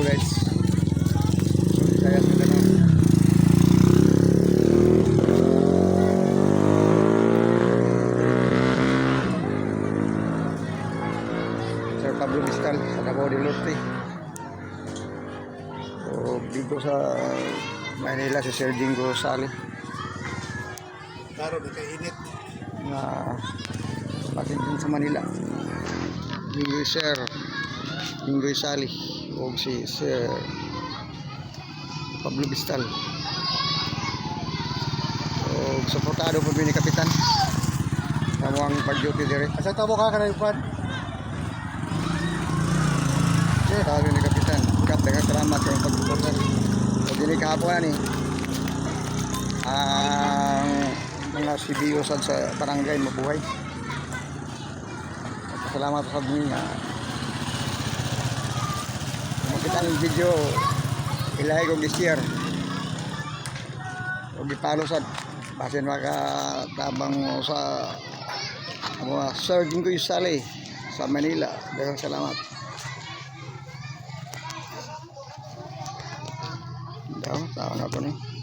to guys. Kaya sila no. Sir Pablo Biscal sa Davao del Norte. So, dito sa Manila si Sir Jingo Sali Klaro, nagkainit. na patin din sa Manila. Jingo Sir Jingo Sali o si Sir Pablo Bistal. So, suportado po ni Kapitan. Kamo ang pag-duty dire. Asa tabo ka ka na yung pan? Sabi ni Kapitan, Kap, dengan salamat kayong pagsuporta. So, dili kahapon ni. Ang mga CBO sa barangay mabuhay. Salamat sa dini nga. Makita ng video, ilahay kong year. O gipalo sad. Basin makatabang sa mga Sir Gingoy Sali sa Manila. Daghang salamat. Daw, tao na po ni.